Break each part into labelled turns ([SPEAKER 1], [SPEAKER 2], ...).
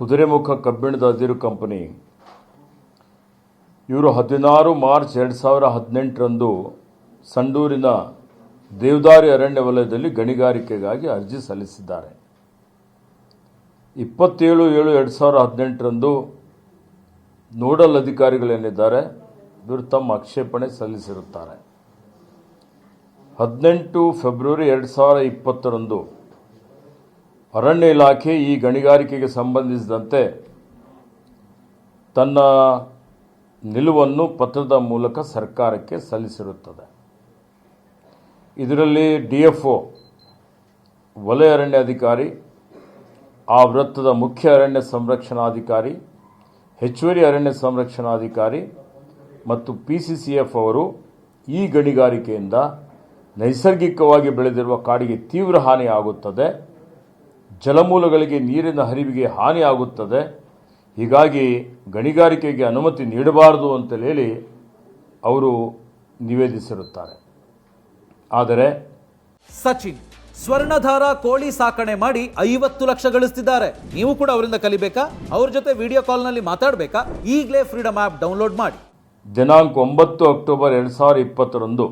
[SPEAKER 1] ಕುದುರೆಮುಖ ಕಬ್ಬಿಣದ ಅದಿರು ಕಂಪನಿ. ಇವರು ಹದಿನಾರು ಮಾರ್ಚ್ ಎರಡು ಸಾವಿರ ಹದಿನೆಂಟರಂದು ಸಂಡೂರಿನ ದೇವದಾರಿ ಅರಣ್ಯ ವಲಯದಲ್ಲಿ ಗಣಿಗಾರಿಕೆಗಾಗಿ ಅರ್ಜಿ ಸಲ್ಲಿಸಿದ್ದಾರೆ. ಇಪ್ಪತ್ತೇಳು ಏಳು ಎರಡು ಸಾವಿರ ಹದಿನೆಂಟರಂದು ನೋಡಲ್ ಅಧಿಕಾರಿಗಳೇನಿದ್ದಾರೆ, ಇವರು ತಮ್ಮ ಆಕ್ಷೇಪಣೆ ಸಲ್ಲಿಸಿರುತ್ತಾರೆ. ಹದಿನೆಂಟು ಫೆಬ್ರವರಿ ಎರಡು ಸಾವಿರ ಇಪ್ಪತ್ತರಂದು ಅರಣ್ಯ ಇಲಾಖೆ ಈ ಗಣಿಗಾರಿಕೆಗೆ ಸಂಬಂಧಿಸಿದಂತೆ ತನ್ನ ನಿಲುವನ್ನು ಪತ್ರದ ಮೂಲಕ ಸರ್ಕಾರಕ್ಕೆ ಸಲ್ಲಿಸಿರುತ್ತದೆ. ಇದರಲ್ಲಿ ಡಿ ಎಫ್ ಒ ವಲಯ ಅರಣ್ಯಾಧಿಕಾರಿ ಆ ವೃತ್ತದ ಮುಖ್ಯ ಅರಣ್ಯ ಸಂರಕ್ಷಣಾಧಿಕಾರಿ, ಹೆಚ್ಚುವರಿ ಅರಣ್ಯ ಸಂರಕ್ಷಣಾಧಿಕಾರಿ ಮತ್ತು ಪಿ ಸಿ ಸಿ ಎಫ್ ಅವರು ಈ ಗಣಿಗಾರಿಕೆಯಿಂದ ನೈಸರ್ಗಿಕವಾಗಿ ಬೆಳೆದಿರುವ ಕಾಡಿಗೆ ತೀವ್ರ ಹಾನಿ ಆಗುತ್ತದೆ ಜಲಮೂಲಗಳಿಗೆ ನೀರಿನ ಹರಿವಿಗೆ ಹಾನಿಯಾಗುತ್ತದೆ ಹೀಗಾಗಿ ಗಣಿಗಾರಿಕೆಗೆ ಅನುಮತಿ ನೀಡಬಾರದು ಅಂತ ಹೇಳಿ ಅವರು ನಿವೇದಿಸಿರುತ್ತಾರೆ. ಆದರೆ
[SPEAKER 2] ಸಚಿನ್ ಸ್ವರ್ಣಧಾರ ಕೋಳಿ ಸಾಕಣೆ ಮಾಡಿ ಐವತ್ತು ಲಕ್ಷ ಗಳಿಸ್ತಿದ್ದಾರೆ. ನೀವು ಕೂಡ ಅವರಿಂದ ಕಲಿಬೇಕಾ? ಅವ್ರ ಜೊತೆ ವಿಡಿಯೋ ಕಾಲ್ನಲ್ಲಿ ಮಾತಾಡಬೇಕಾ? ಈಗಲೇ ಫ್ರೀಡಮ್ ಆ್ಯಪ್ ಡೌನ್ಲೋಡ್ ಮಾಡಿ.
[SPEAKER 1] ದಿನಾಂಕ ಒಂಬತ್ತು ಅಕ್ಟೋಬರ್ ಎರಡು ಸಾವಿರ ಇಪ್ಪತ್ತರಂದು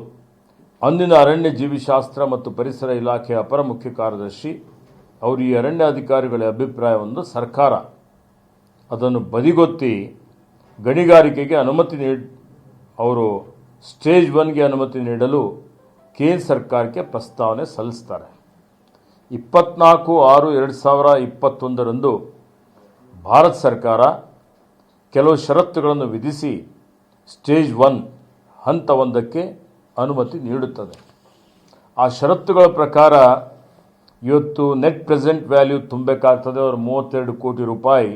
[SPEAKER 1] ಅಂದಿನ ಅರಣ್ಯ ಜೀವಿಶಾಸ್ತ್ರ ಮತ್ತು ಪರಿಸರ ಇಲಾಖೆಯ ಅಪರ ಮುಖ್ಯ ಕಾರ್ಯದರ್ಶಿ ಅವರು ಈ ಅರಣ್ಯ ಅಧಿಕಾರಿಗಳ ಅಭಿಪ್ರಾಯವನ್ನು ಸರ್ಕಾರ ಅದನ್ನು ಬದಿಗೊತ್ತಿ ಗಣಿಗಾರಿಕೆಗೆ ಅನುಮತಿ ನೀಡಿ ಅವರು ಸ್ಟೇಜ್ ಒನ್ಗೆ ಅನುಮತಿ ನೀಡಲು ಕೇಂದ್ರ ಸರ್ಕಾರಕ್ಕೆ ಪ್ರಸ್ತಾವನೆ ಸಲ್ಲಿಸ್ತಾರೆ. ಇಪ್ಪತ್ನಾಲ್ಕು ಆರು ಎರಡು ಸಾವಿರ ಇಪ್ಪತ್ತೊಂದರಂದು ಭಾರತ ಸರ್ಕಾರ ಕೆಲವು ಷರತ್ತುಗಳನ್ನು ವಿಧಿಸಿ ಸ್ಟೇಜ್ ಒನ್ ಹಂತ ಒಂದಕ್ಕೆ ಅನುಮತಿ ನೀಡುತ್ತದೆ. ಆ ಷರತ್ತುಗಳ ಪ್ರಕಾರ ಇವತ್ತು ನೆಟ್ ಪ್ರೆಸೆಂಟ್ ವ್ಯಾಲ್ಯೂ ತುಂಬಬೇಕಾಗ್ತದೆ. ಅವರು ಮೂವತ್ತೆರಡು ಕೋಟಿ ರೂಪಾಯಿ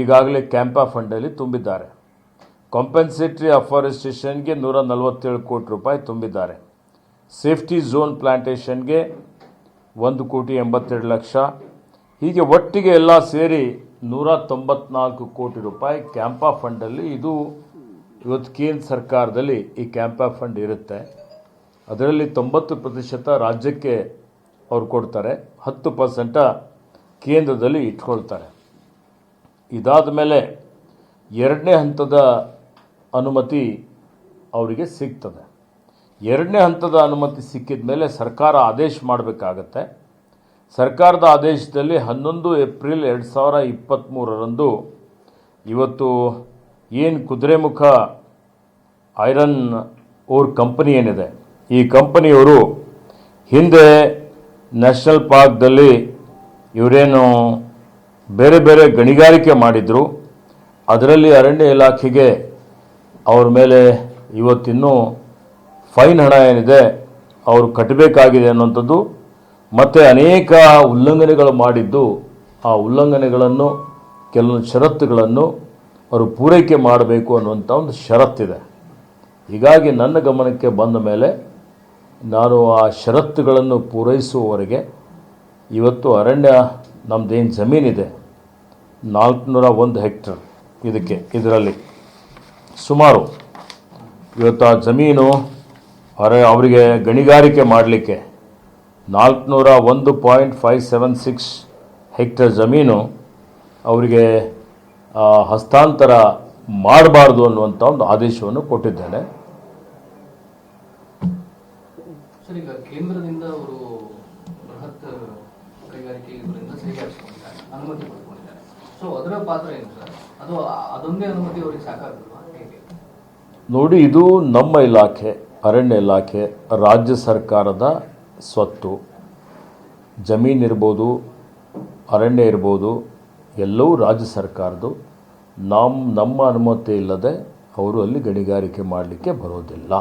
[SPEAKER 1] ಈಗಾಗಲೇ ಕ್ಯಾಂಪಾ ಫಂಡಲ್ಲಿ ತುಂಬಿದ್ದಾರೆ. ಕಾಂಪೆನ್ಸೇಟರಿ ಅಫಾರೆಸ್ಟೇಷನ್ಗೆ ನೂರ ನಲವತ್ತೇಳು ಕೋಟಿ ರೂಪಾಯಿ ತುಂಬಿದ್ದಾರೆ. ಸೇಫ್ಟಿ ಝೋನ್ ಪ್ಲಾಂಟೇಷನ್ಗೆ ಒಂದು ಕೋಟಿ ಎಂಬತ್ತೆರಡು ಲಕ್ಷ. ಹೀಗೆ ಒಟ್ಟಿಗೆ ಎಲ್ಲ ಸೇರಿ ನೂರ ತೊಂಬತ್ನಾಲ್ಕು ಕೋಟಿ ರೂಪಾಯಿ ಕ್ಯಾಂಪಾ ಫಂಡಲ್ಲಿ ಇದು ಇವತ್ತು ಕೇಂದ್ರ ಸರ್ಕಾರದಲ್ಲಿ ಈ ಕ್ಯಾಂಪಾ ಫಂಡ್ ಇರುತ್ತೆ. ಅದರಲ್ಲಿ ತೊಂಬತ್ತು ಪ್ರತಿಶತ ರಾಜ್ಯಕ್ಕೆ ಅವ್ರು ಕೊಡ್ತಾರೆ. ಹತ್ತು ಪರ್ಸೆಂಟ ಕೇಂದ್ರದಲ್ಲಿ ಇಟ್ಕೊಳ್ತಾರೆ. ಇದಾದ ಮೇಲೆ ಎರಡನೇ ಹಂತದ ಅನುಮತಿ ಅವರಿಗೆ ಸಿಗ್ತದೆ. ಎರಡನೇ ಹಂತದ ಅನುಮತಿ ಸಿಕ್ಕಿದ ಮೇಲೆ ಸರ್ಕಾರ ಆದೇಶ ಮಾಡಬೇಕಾಗತ್ತೆ. ಸರ್ಕಾರದ ಆದೇಶದಲ್ಲಿ ಹನ್ನೊಂದು ಏಪ್ರಿಲ್ ಎರಡು ಸಾವಿರ ಇಪ್ಪತ್ತ್ಮೂರರಂದು ಇವತ್ತು ಏನು ಕುದುರೆಮುಖ ಐರನ್ ಓರ್ ಕಂಪನಿ ಏನಿದೆ, ಈ ಕಂಪನಿಯವರು ಹಿಂದೆ ನ್ಯಾಷನಲ್ ಪಾರ್ಕ್ದಲ್ಲಿ ಇವರೇನು ಬೇರೆ ಬೇರೆ ಗಣಿಗಾರಿಕೆ ಮಾಡಿದರು. ಅದರಲ್ಲಿ ಅರಣ್ಯ ಇಲಾಖೆಗೆ ಅವ್ರ ಮೇಲೆ ಇವತ್ತಿನ್ನೂ ಫೈನ್ ಹಣ ಏನಿದೆ ಅವರು ಕಟ್ಟಬೇಕಾಗಿದೆ ಅನ್ನುವಂಥದ್ದು. ಮತ್ತು ಅನೇಕ ಉಲ್ಲಂಘನೆಗಳು ಮಾಡಿದ್ದು ಆ ಉಲ್ಲಂಘನೆಗಳನ್ನು ಕೆಲವೊಂದು ಷರತ್ತುಗಳನ್ನು ಅವರು ಪೂರೈಕೆ ಮಾಡಬೇಕು ಅನ್ನುವಂಥ ಒಂದು ಷರತ್ತಿದೆ. ಹೀಗಾಗಿ ನನ್ನ ಗಮನಕ್ಕೆ ಬಂದ ಮೇಲೆ ನಾನು ಆ ಷರತ್ತುಗಳನ್ನು ಪೂರೈಸುವವರೆಗೆ ಇವತ್ತು ಅರಣ್ಯ ನಮ್ಮದೇನು ಜಮೀನಿದೆ. ನಾಲ್ಕುನೂರ ಒಂದು ಹೆಕ್ಟರ್ ಇದಕ್ಕೆ, ಇದರಲ್ಲಿ. ಸುಮಾರು. ಇವತ್ತು ಆ ಜಮೀನು ಅರ, ಅವರಿಗೆ ಗಣಿಗಾರಿಕೆ ಮಾಡಲಿಕ್ಕೆ ನಾಲ್ಕುನೂರ ಒಂದು point five seven six hectare ಜಮೀನು ಅವರಿಗೆ ಹಸ್ತಾಂತರ ಮಾಡಬಾರ್ದು ಅನ್ನುವಂಥ ಒಂದು ಆದೇಶವನ್ನು ಕೊಟ್ಟಿದ್ದೇನೆ.
[SPEAKER 3] ಕೇಂದ್ರದಿಂದ ಅವರು ಬೃಹತ್
[SPEAKER 1] ನೋಡಿ, ಇದು ನಮ್ಮ ಇಲಾಖೆ, ಅರಣ್ಯ ಇಲಾಖೆ, ರಾಜ್ಯ ಸರ್ಕಾರದ ಸ್ವತ್ತು. ಜಮೀನಿರ್ಬೋದು ಅರಣ್ಯ ಇರ್ಬೋದು, ಎಲ್ಲವೂ ರಾಜ್ಯ ಸರ್ಕಾರದ್ದು. ನಮ್ಮ ನಮ್ಮ ಅನುಮತಿ ಇಲ್ಲದೆ ಅವರು ಅಲ್ಲಿ ಗಣಿಗಾರಿಕೆ ಮಾಡಲಿಕ್ಕೆ ಬರೋದಿಲ್ಲ.